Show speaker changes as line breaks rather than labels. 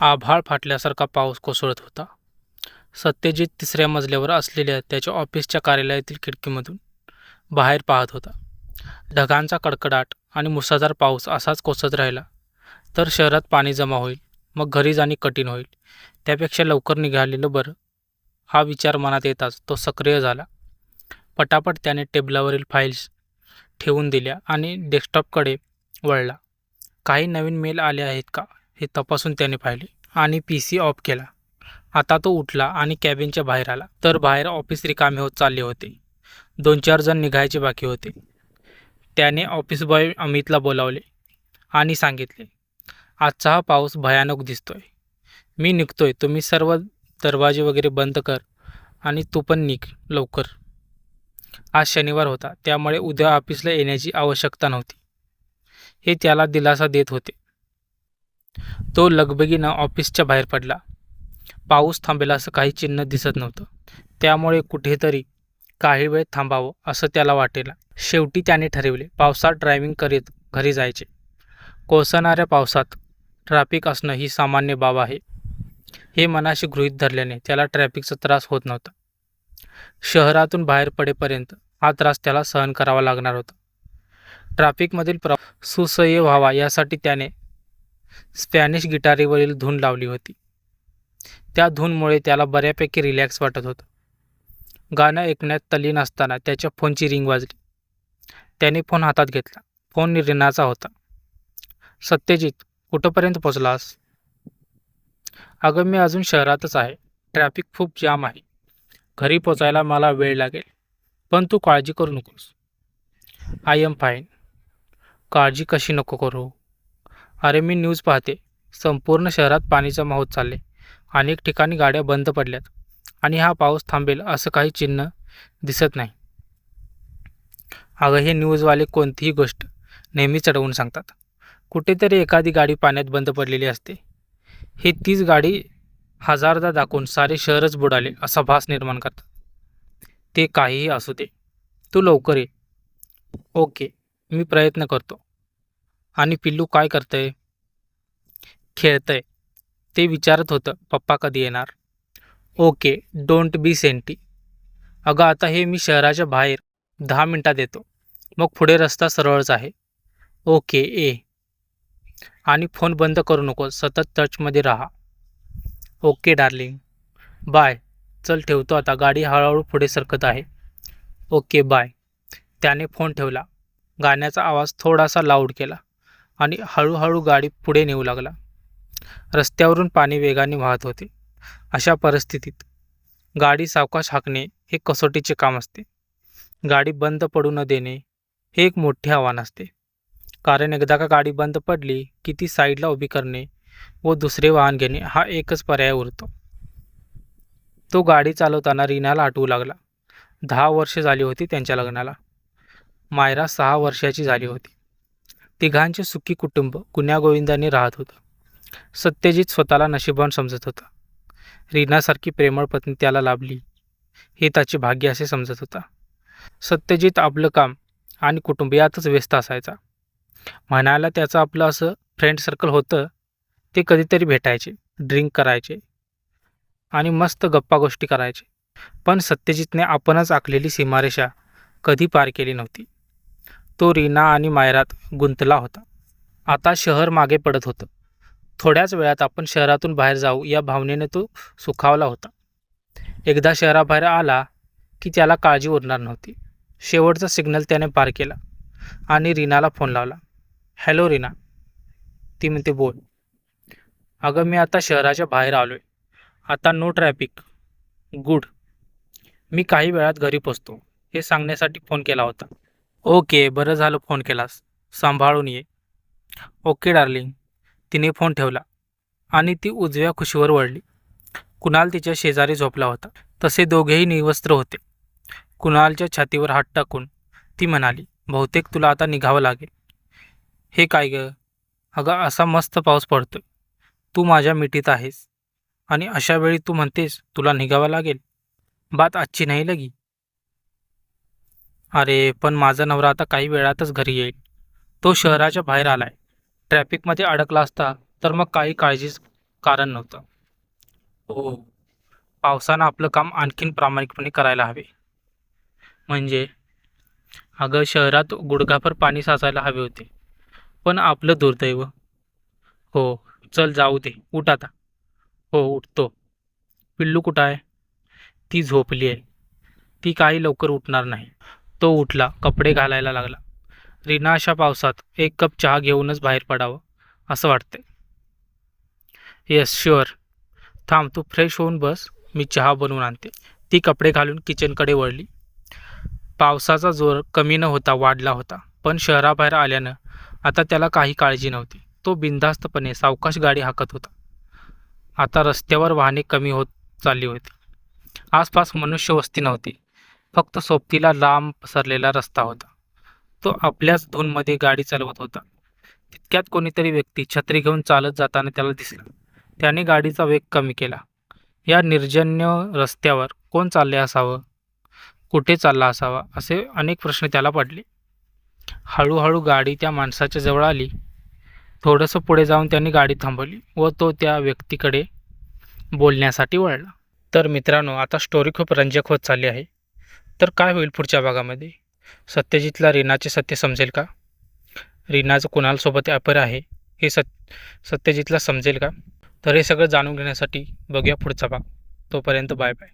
आभाळ फाटल्यासारखा पाऊस कोसळत होता. सत्यजित तिसऱ्या मजल्यावर असलेल्या त्याच्या ऑफिसच्या कार्यालयातील खिडकीमधून बाहेर पाहत होता. ढगांचा कडकडाट आणि मुसळधार पाऊस असाच कोसळत राहिला. तर शहरात पाणी जमा होईल मग घरी जाणे कठीण होईल. त्यापेक्षा लवकर निघालेलं बरं हा विचार मनात येताच तो सक्रिय झाला. पटापट त्याने टेबलावरील फाईल्स ठेवून दिल्या आणि डेस्कटॉपकडे वळला. काही नवीन मेल आले आहेत का? हे तपासून त्याने पाहिले आणि पी सी ऑफ केला. आता तो उठला आणि कॅबिनच्या बाहेर आला. तर बाहेर ऑफिस रिकामे होत चालले होते. दोन चार जण निघायचे बाकी होते. त्याने ऑफिस बॉय अमितला बोलावले आणि सांगितले आजचा हा पाऊस भयानक दिसतोय. मी निघतोय. तुम्ही सर्व दरवाजे वगैरे बंद कर आणि तू पण निघ लवकर. आज शनिवार होता. त्यामुळे उद्या ऑफिसला येण्याची आवश्यकता नव्हती. हे त्याला दिलासा देत होते. तो लगबगीनं ऑफिसच्या बाहेर पडला. पाऊस थांबेला असं काही चिन्ह दिसत नव्हतं. त्यामुळे कुठेतरी काही वेळ थांबावं असं त्याला वाटेला. शेवटी त्याने ठरवले पावसात ड्रायव्हिंग करीत घरी जायचे. कोसळणाऱ्या पावसात ट्रॅफिक असणं ही सामान्य बाब आहे. हे मनाशी गृहीत धरल्याने त्याला ट्रॅफिकचा त्रास होत नव्हता. शहरातून बाहेर पडेपर्यंत हा त्रास त्याला सहन करावा लागणार होता. ट्रॅफिकमधील प्र सुसह्य व्हावा यासाठी त्याने स्पॅनिश गिटारीवरील धून लावली होती. त्या धूनमुळे त्याला बऱ्यापैकी रिलॅक्स वाटत होतं. गाणं ऐकण्यात तल्लीन असताना त्याच्या फोनची रिंग वाजली. त्याने फोन हातात घेतला. फोन रिनाचा होता. सत्यजित कुठंपर्यंत पोचलास अगं मी अजून शहरातच आहे. ट्रॅफिक खूप जाम आहे. घरी पोचायला मला वेळ लागेल. पण तू काळजी करू नकोस. I am fine. काळजी कशी नको करू? अरे मी न्यूज पाहते. संपूर्ण शहरात पाणी जमा होत चालले. अनेक ठिकाणी गाड्या बंद पडल्यात. आणि हा पाऊस थांबेल असं काही चिन्ह दिसत नाही. अगं हे न्यूजवाले कोणतीही गोष्ट नेहमी चढवून सांगतात. कुठेतरी एखादी गाडी पाण्यात बंद पडलेली असते. ही तीच गाडी हजारदा दाखवून सारे शहरच बुडाले असा भास निर्माण करतात. ते काहीही असू दे. तू लवकर ये. ओके. मी प्रयत्न करतो. आणि पिल्लू काय करतंय? खेळतंय. ते विचारत होतं पप्पा कधी येणार? Okay don't be senti. अगं आता हे मी शहराच्या बाहेर दहा मिनटात येतो. मग पुढे रस्ता सरळच आहे. ओके ए. आणि फोन बंद करू नको सतत टचमध्ये राहा. Okay darling. बाय. चल ठेवतो आता. गाडी हळूहळू पुढे सरकत आहे. Okay bye. त्याने फोन ठेवला. गाण्याचा आवाज थोडासा लाऊड केला. आणि हळूहळू गाडी पुढे नेऊ लागला. रस्त्यावरून पाणी वेगाने वाहत होते. अशा परिस्थितीत गाडी सावकाश हाकणे हे कसोटीचे काम असते. गाडी बंद पडू न देणे हे एक मोठे आव्हान असते. कारण एकदा का गाडी बंद पडली की ती साईडला उभी करणे व दुसरे वाहन घेणे हा एकच पर्याय उरतो. तो गाडी चालवताना रीनाला आठवू लागला. दहा वर्षे झाली होती त्यांच्या लग्नाला. मायरा सहा वर्षाची झाली होती. तिघांचे सुखी कुटुंब गुण्यागोविंदाने राहत होतं. सत्यजित स्वतःला नशिबान समजत होता. रीनासारखी प्रेमळ पत्नी त्याला लाभली. हे त्याचे भाग्य असे समजत होता. सत्यजित आपलं काम आणि कुटुंबियातच व्यस्त असायचा. म्हणायला त्याचं आपलं असं फ्रेंड सर्कल होतं ते कधीतरी भेटायचे ड्रिंक करायचे आणि मस्त गप्पा गोष्टी करायचे. पण सत्यजितने आपणच आखलेली सीमारेषा कधी पार केली नव्हती. तो रीना आणि मायरात गुंतला होता. आता शहर मागे पडत होतं. थोड्याच वेळात आपण शहरातून बाहेर जाऊ या भावनेने तो सुखावला होता. एकदा शहराबाहेर आला की त्याला काळजी उरणार नव्हती. शेवटचा सिग्नल त्याने पार केला आणि रीनाला फोन लावला. हॅलो रीना. ती म्हणते बोल. अगं मी आता शहराच्या बाहेर आलो आहे आता नो ट्रॅफिक गुड मी काही वेळात घरी पोचतो. हे सांगण्यासाठी फोन केला होता. ओके बरं झालं फोन केलास. सांभाळून ये. Okay darling. तिने फोन ठेवला आणि ती उजव्या खुशीवर वळली. कुणाल तिच्या शेजारी झोपला होता. तसे दोघेही निवस्त्र होते. कुणालच्या छातीवर हात टाकून ती म्हणाली बहुतेक तुला आता निघावं लागेल. हे काय ग? अगं असा मस्त पाऊस पडतोय. तू माझ्या मिठीत आहेस आणि अशा वेळी तू म्हणतेस तुला निघावं लागेल. बात आजची नाही लगी. अरे पण माझा नवरा आता काही वेळातच घरी येईल. तो शहराच्या बाहेर आलाय. ट्रॅफिकमध्ये अडकला असता तर मग काही काळजीच कारण नव्हतं. हो. पावसानं आपलं काम आणखीन प्रामाणिकपणे करायला हवे. म्हणजे? अगं शहरात गुडघाभर पाणी साचायला हवे होते. पण आपलं दुर्दैव. हो चल जाऊ दे. उठ आता. हो उठतो. पिल्लू कुठं आहे? ती झोपली आहे. ती काही लवकर उठणार नाही. तो उठला कपडे घालायला लागला. रीना अशा पावसात एक कप चहा घेऊनच बाहेर पडावं असं वाटते. येस शुअर थांब तू फ्रेश होऊन बस मी चहा बनवून आणते. ती कपडे घालून किचनकडे वळली. पावसाचा जोर कमी न होता वाढला होता पण शहराबाहेर आल्यानं आता त्याला काही काळजी नव्हती. तो बिनधास्तपणे सावकाश गाडी हाकत होता. आता रस्त्यावर वाहने कमी होत चालली होती. आसपास मनुष्यवस्ती नव्हती. फक्त सोबतीला लांब पसरलेला रस्ता होता. तो आपल्याच धूनमध्ये गाडी चालवत होता. तितक्यात कोणीतरी व्यक्ती छत्री घेऊन चालत जाताना त्याला दिसला. त्याने गाडीचा वेग कमी केला. या निर्जन्य रस्त्यावर कोण चालले असावं? कुठे चालला असावा? असे अनेक प्रश्न त्याला पडले. हळूहळू गाडी त्या माणसाच्या जवळ आली. थोडंसं पुढे जाऊन त्यांनी गाडी थांबवली व तो त्या व्यक्तीकडे बोलण्यासाठी वळला. तर मित्रांनो आता स्टोरी खूप रंजक होत चालली आहे. तर काय होईल पुढच्या भागामध्ये? सत्यजितला रीनाचे सत्य समजेल का? रीनाचं कुणालसोबत अपर आहे? हे सत सत्यजितला समजेल का? तर हे सगळं जाणून घेण्यासाठी बघूया पुढचा भाग. तोपर्यंत बाय बाय.